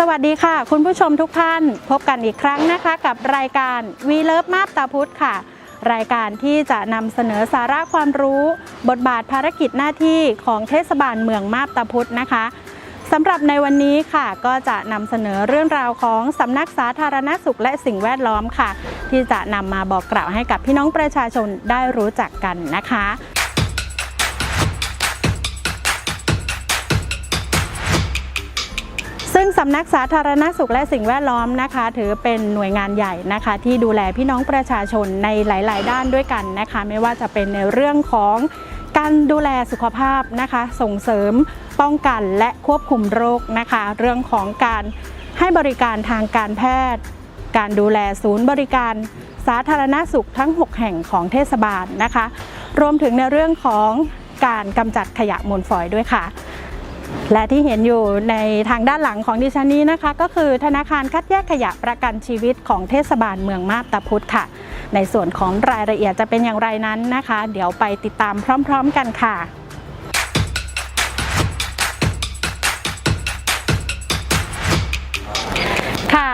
สวัสดีค่ะ คุณผู้ชมทุกท่านพบกันอีกครั้งนะคะ กับรายการวีเลิฟมาบตาพุธค่ะ รายการที่จะนำเสนอสาระความรู้ บทบาทภารกิจหน้าที่ของเทศบาลเมืองมาบตาพุธนะคะสำหรับในวันนี้ค่ะก็จะนำเสนอเรื่องราวของสำนักสาธารณสุขและสิ่งแวดล้อมค่ะ ที่จะนำมาบอกกล่าวให้กับพี่น้องประชาชนได้รู้จักกันนะคะ ซึ่งสำนักสาธารณสุขและสิ่งแวดล้อมนะคะ ถือเป็นหน่วยงานใหญ่นะคะ ที่ดูแลพี่น้องประชาชนในหลาย ๆ ด้านด้วยกันนะคะ ไม่ว่าจะเป็นในเรื่องของการดูแลสุขภาพนะคะ ส่งเสริมป้องกันและควบคุมโรคนะคะ เรื่องของการให้บริการทางการแพทย์ การดูแลศูนย์บริการสาธารณสุขทั้ง 6 แห่งของเทศบาลนะคะ รวมถึงในเรื่องของการกำจัดขยะมูลฝอยด้วยค่ะ และที่เห็นอยู่ในทางด้านหลังของดิฉันนี้นะคะ ก็คือธนาคารคัดแยกขยะประกันชีวิตของเทศบาลเมืองมาบตาพุธค่ะ ในส่วนของรายละเอียดจะเป็นอย่างไรนั้นนะคะ เดี๋ยวไปติดตามพร้อม ๆ กันค่ะ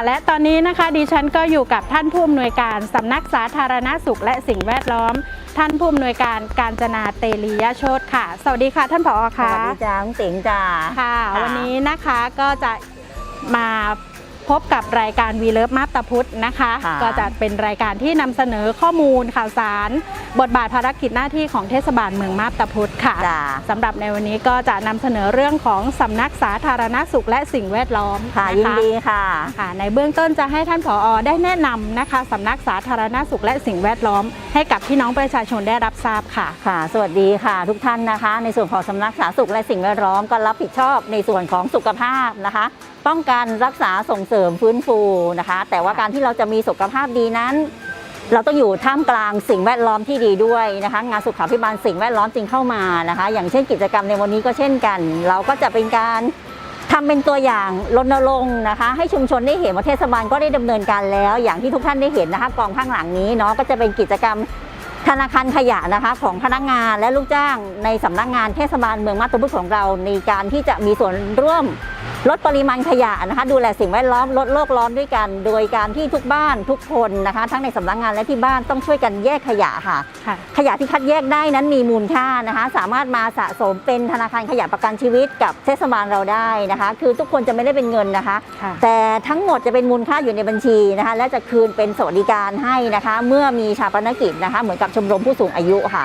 และตอนนี้นะคะดิฉันก็อยู่กับท่านผู้อำนวยการสำนักสาธารณสุขและสิ่งแวดล้อม ท่านผู้อำนวยการการจนาเตลียโชตค่ะ สวัสดีค่ะ ท่านผอสค่ะวัสดีจ้าคุณติ๋งจ้าค่ะค่ะวันนี้นะคะก็จะมา พบกับรายการวีเลิฟมาบตาพุธนะคะ ค่ะ ก็จะเป็นรายการที่นำเสนอข้อมูลข่าวสาร บทบาทภารกิจหน้าที่ของเทศบาลเมืองมาบตาพุธค่ะจ้าสำหรับในวันนี้ก็จะนำเสนอเรื่องของสำนักสาธารณสุขและสิ่งแวดล้อมค่ะนะยินคะดีค่ะ ค่ะ ในเบื้องต้นจะให้ท่านผอได้แนะนำนะคะสำนักสาธารณสุขและสิ่งแวดล้อม ให้กับพี่น้องประชาชนได้รับทราบค่ะ ค่ะ สวัสดีค่ะ ทุกท่านนะคะ ในส่วนของสำนักสาธารณสุขและสิ่งแวดล้อมก็รับผิดชอบในส่วนของสุขภาพนะคะ ป้องกันรักษาส่งเสริมฟื้นฟูนะคะ แต่ว่าการที่เราจะมีสุขภาพดีนั้น เราต้องอยู่ท่ามกลางสิ่งแวดล้อมที่ดีด้วยนะคะ งานสุขาภิบาลสิ่งแวดล้อมจึงเข้ามานะคะ อย่างเช่นกิจกรรมในวันนี้ก็เช่นกัน เราก็จะเป็นการทำเป็นตัวอย่างรณรงค์นะคะ ให้ชุมชนได้เห็นว่าเทศบาลก็ได้ดำเนินการแล้ว อย่างที่ทุกท่านได้เห็นนะคะกองข้างหลังนี้เนาะก็จะเป็นกิจกรรมธนาคารขยะนะคะของพนักงานและลูกจ้างในสำนักงานเทศบาลเมืองมาตุพุทของเรา ในการที่จะมีส่วนร่วม ลดปริมาณขยะนะคะดูแลสิ่งแวดล้อมลดโลกร้อนด้วยกัน โดยการที่ทุกบ้านทุกคนนะคะ ทั้งในสำนักงานและที่บ้านต้องช่วยกันแยกขยะค่ะค่ะ ขยะที่คัดแยกได้นั้นมีมูลค่านะคะ สามารถมาสะสมเป็นธนาคารขยะประกันชีวิตกับเทศบาลเราได้นะคะ คือทุกคนจะไม่ได้เป็นเงินนะคะค่ะแต่ทั้งหมดจะเป็นมูลค่าอยู่ในบัญชีนะคะ และจะคืนเป็นสวัสดิการให้นะคะ เมื่อมีชาปนกิจนะคะ เหมือนกับชมรมผู้สูงอายุค่ะ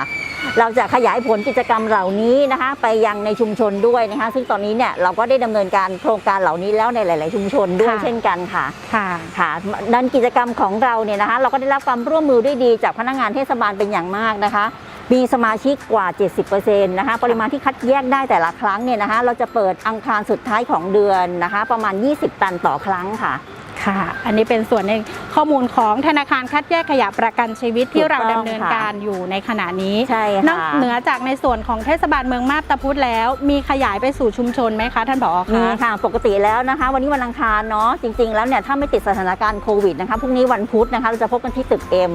เราจะขยายผลกิจกรรมเหล่านี้นะคะ ไปยังในชุมชนด้วยนะคะ ซึ่งตอนนี้เนี่ยเราก็ได้ดำเนินการโครงการเหล่านี้แล้วในหลาย ๆ ชุมชนด้วยค่ะเช่นกันค่ะค่ะค่ะดันกิจกรรมของเราเนี่ยนะคะ เราก็ได้รับความร่วมมือด้วยดีจากพนักงานเทศบาลเป็นอย่างมากนะคะมีสมาชิกกว่า 70%นะคะ ปริมาณที่คัดแยกได้แต่ละครั้งเนี่ยนะคะ เราจะเปิดอังคารสุดท้ายของเดือนนะคะ ประมาณ 20 ตันต่อครั้งค่ะ ค่ะ อันนี้เป็นส่วนในข้อมูลของธนาคารคัดแยกขยะประกันชีวิตที่ถูกต้เราองดำเนินการอยู่ในขณะนี้ใช่นอกค่ะเหนือจากในส่วนของเทศบาลเมืองมาบตาพุธแล้ว มีขยายไปสู่ชุมชนไหมคะท่านผอมีคะค่ะปกติแล้วนะคะ วันนี้วันอังคารเนาะจริง ๆ แล้วเนี่ยถ้าไม่ติดสถานการณ์โควิดนะคะพรุ่งนี้วันพุธนะคะเราจะพบกันที่ตึกเอ็ม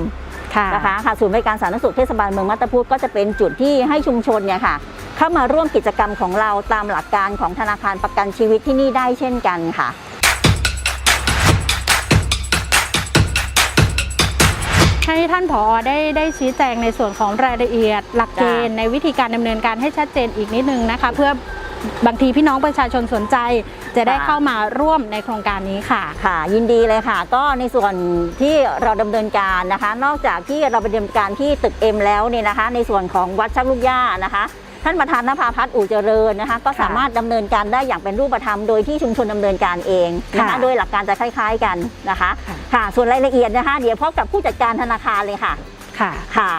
ค่ะนะคะค่ะศูนย์บริการสาธารณสุขเทศบาลเมืองมัตตพุทธก็จะเป็นจุดที่ให้ชุมชนเนี่ยค่ะ เข้ามาร่วมกิจกรรมของเราตามหลักการของธนาคารประกันชีวิตที่นี่ได้เช่นกันค่ะ ให้ท่านผอได้ได้ชี้แจงในส่วนของรายละเอียด หลักเกณฑ์ในวิธีการดำเนินการให้ชัดเจนอีกนิดนึงนะคะ เพื่อบางทีพี่น้องประชาชนสนใจ จะได้ค่ะเข้ามาร่วมในโครงการนี้ค่ะค่ะ ยินดีเลยค่ะ ก็ในส่วนที่เราดำเนินการนะคะ นอกจากที่เราไปดำเนินการที่ตึกเอ็มแล้วเนี่ยนะคะ ในส่วนของวัดชักลูกย่านะคะ ท่านประธานนภาพัฒน์อู่เจริญนะคะ ก็สามารถดำเนินการได้อย่างเป็นรูปธรรมโดยที่ชุมชนดำเนินการเองนะคะค่ะโดยหลักการจะคล้าย ๆกันนะคะค่ะค่ะ ส่วนรายละเอียดนะคะ เดี๋ยวพบกับผู้จัดการธนาคารเลยค่ะ ค่ะค่ะ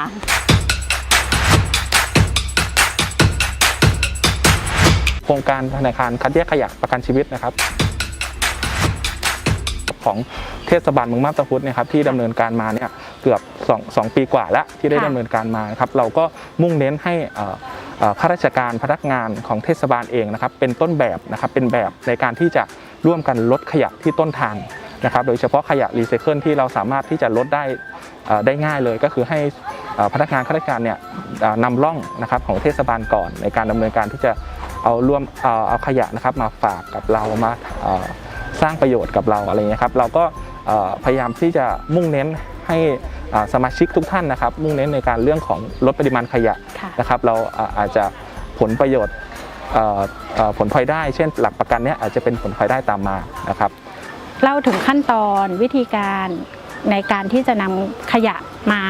โครงการธนาคารคัดแยกขยะประกันชีวิตนะครับ ของเทศบาลเมืองมาบตาพุธเนะครับที่ดำเนินการมาเนี่ยเกือบ2 2ปีกว่าแล้วที่ได้ค่ะดำเนินการมานะครับเราก็มุ่งเน้นให้เอ่อเอ่อ ข้าราชการพนักงานของเทศบาลเองนะครับเป็นต้นแบบนะครับเป็นแบบในการที่จะร่วมกันลดขยะที่ต้นทางนะครับโดยเฉพาะขยะรีไซเคิลที่เราสามารถที่จะลดได้ได้ง่ายเลยก็คือให้พนักงานข้าราชการเนี่ยนำร่องนะครับของเทศบาลก่อน ในการดำเนินการที่จะเอาร่วมเอาเอาขยะนะครับมาฝากกับเรามาสร้างประโยชน์กับเราอะไรเงี้ยครับเราก็พยายามที่จะมุ่งเน้นให้ สมาชิกทุกท่านนะครับ มุ่งเน้นในการเรื่องของลดปริมาณขยะค่ะนะครับ เราอ่าอาจจะผลประโยชน์เอ่อเอ่อผลพลอยได้ เช่น หลักประกันเนี้ยอาจจะเป็นผลพลอยได้ตามมานะครับเล่าถึงขั้นตอนวิธีการในการที่จะนำขยะมา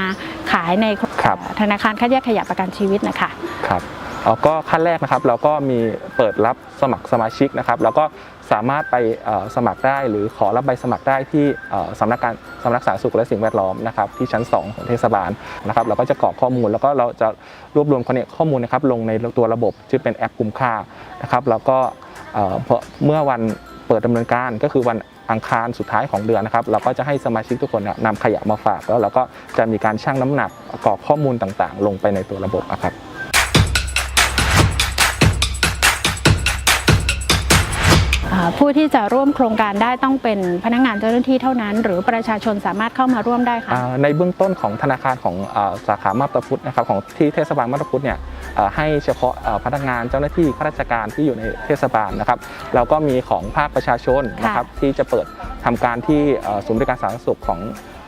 ขายในครับธนาคารคัดแยกขยะประกันชีวิตนะคะครับเอ่อก็ขั้นแรกนะครับเราก็มีเปิดรับสมัครสมาชิกนะครับ แล้วก็ สามารถไปสมัครได้หรือขอรับใบสมัครได้ที่สำนักการสำนักสาธารณสุขและสิ่งแวดล้อมนะครับที่ชั้น 2 ของเทศบาลนะครับเราก็จะกรอกข้อมูล แล้วก็เราจะรวบรวมข้อมูลนะครับลงในตัวระบบที่เป็นแอปคุ้มค่านะครับแล้วก็เมื่อวันเปิดดำเนินการก็คือวันอังคารสุดท้ายของเดือนนะครับเราก็จะให้สมาชิกทุกคนนี่ยนำขยะมาฝาก แล้วเราก็จะมีการชั่งน้ำหนักกรอกข้อมูลต่างๆ ลงไปในตัวระบบนะครับ ผู้ที่จะร่วมโครงการได้ต้องเป็นพนักงานเจ้าหน้าที่เท่านั้น หรือประชาชนสามารถเข้ามาร่วมได้ค่ะอ่าในเบื้องต้นของธนาคารของอ่าสาขามาบตาพุธนะครับของที่เทศบาลมาบตาพุธเนี่ยอ่าให้เฉพาะอ่าพนักงานเจ้าหน้าที่ข้าราชการที่อยู่ในเทศบาลนะครับเราก็มีของภาคประชาชนนะครับที่จะเปิดทำการที่อ่าศูนย์บริการสาธารณสุขของ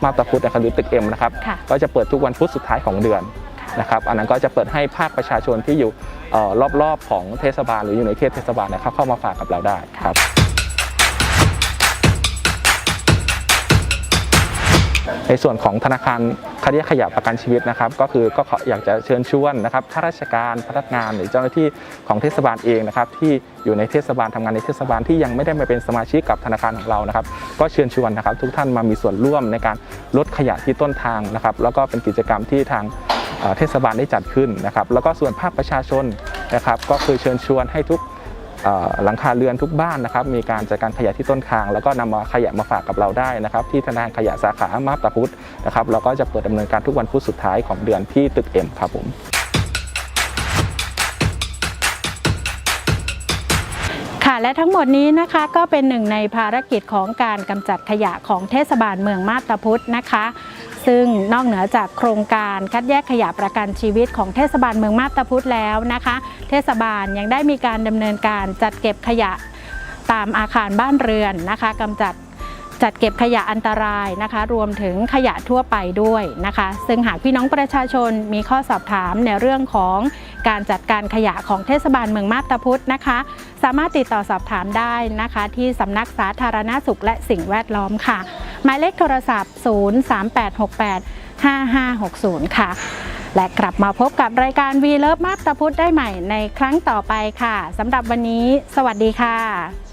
มาบตาพุธนะครับหรือตึกเอ็มนะครับค่ะก็จะเปิดทุกวันพุธสุดท้ายของเดือนนะครับอันนั้นก็จะเปิดให้ภาคประชาชนที่อยู่เอ่อ รอบๆของเทศบาลหรืออยู่ในเขตเทศบาลนะครับเข้ามาฝากกับเราได้ครับในส่วนของธนาคารคัดแยกขยะประกันชีวิตนะครับก็คือก็ขออยากจะเชิญชวนนะครับข้าราชการพนักงานหรือเจ้าหน้าที่ของเทศบาลเองนะครับที่อยู่ในเทศบาลทำงานในเทศบาลที่ยังไม่ได้มาเป็นสมาชิกกับธนาคารของเรานะครับ ก็เชิญชวนนะครับ ทุกท่านมามีส่วนร่วมในการลดขยะที่ต้นทางนะครับ แล้วก็เป็นกิจกรรมที่ทาง เทศบาลได้จัดขึ้นนะครับ แล้วก็ส่วนภาคประชาชนนะครับ ก็คือเชิญชวนให้ทุกหลังคาเรือนทุกบ้านนะครับ มีการจัดการขยะที่ต้นทาง แล้วก็นำมาขยะมาฝากกับเราได้นะครับ ที่ธนาคารขยะสาขามาบตาพุธนะครับเราก็จะเปิดดำเนินการทุกวันพุธสุดท้ายของเดือนที่ตึกเอ็มครับผมค่ะและทั้งหมดนี้นะคะก็เป็นหนึ่งในภารกิจของการกำจัดขยะของเทศบาลเมืองมาบตาพุธนะคะ ซึ่งนอกเหนือจากโครงการคัดแยกขยะประกันชีวิตของเทศบาลเมืองมาบตาพุธแล้วนะคะ เทศบาลยังได้มีการดำเนินการจัดเก็บขยะตามอาคารบ้านเรือนนะคะกำจัดจัดเก็บขยะอันตรายนะคะ รวมถึงขยะทั่วไปด้วยนะคะ ซึ่งหากพี่น้องประชาชนมีข้อสอบถามในเรื่องของการจัดการขยะของเทศบาลเมืองมาบตาพุธนะคะ สามารถติดต่อสอบถามได้นะคะ ที่สำนักสาธารณสุขและสิ่งแวดล้อมค่ะ หมายเลขโทรศัพท์ 03868 5560 ค่ะ และกลับมาพบกับรายการ V Love มาตาพุทธได้ใหม่ในครั้งต่อไปค่ะสำหรับวันนี้ สวัสดีค่ะ